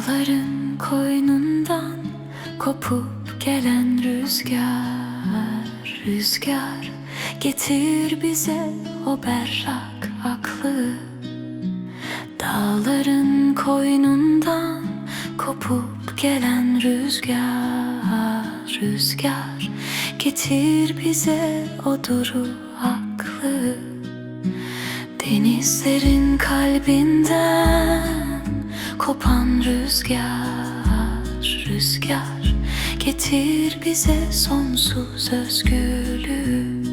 Dağların koynundan kopup gelen rüzgar Rüzgar getir bize o berrak aklı. Dağların koynundan kopup gelen rüzgar Rüzgar getir bize o duru aklı. Denizlerin kalbinden kopan rüzgar Rüzgar. Getir bize sonsuz özgürlüğü.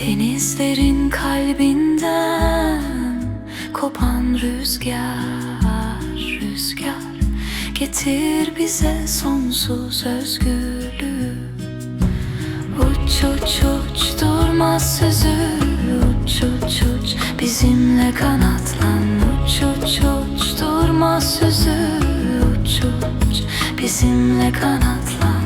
Denizlerin kalbinden kopan rüzgar Rüzgar. Getir bize sonsuz özgürlüğü. Uç uç uç durmaz sözü. Uç uç uç bizimle kanatlan bizimle kanatlan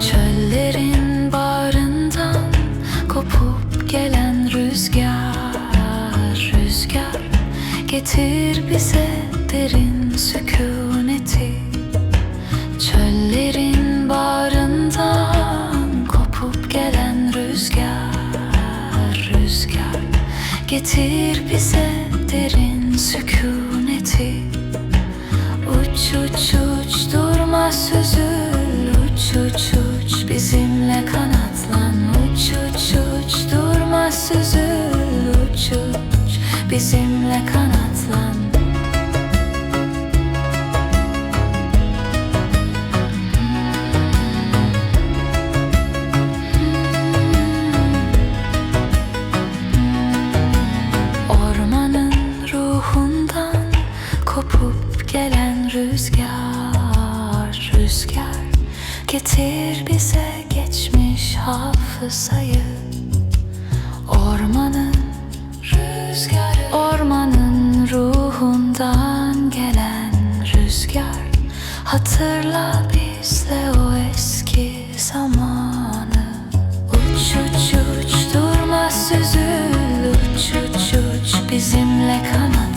Çöllerin bağrından kopup gelen rüzgar Rüzgar getir bize derin sükuneti getir bize derin sükuneti. Uç uç uç durma sözü Uç uç uç bizimle kanatlan. Uç uç uç durma sözü Uç uç bizimle kanatlan gelen rüzgar Rüzgar getir bize geçmiş hafızayı. Ormanın rüzgarı Ormanın ruhundan gelen rüzgar. Hatırla bizle o eski zamanı. Uç uç uç durma süzül. Uç uç uç bizimle kanatlan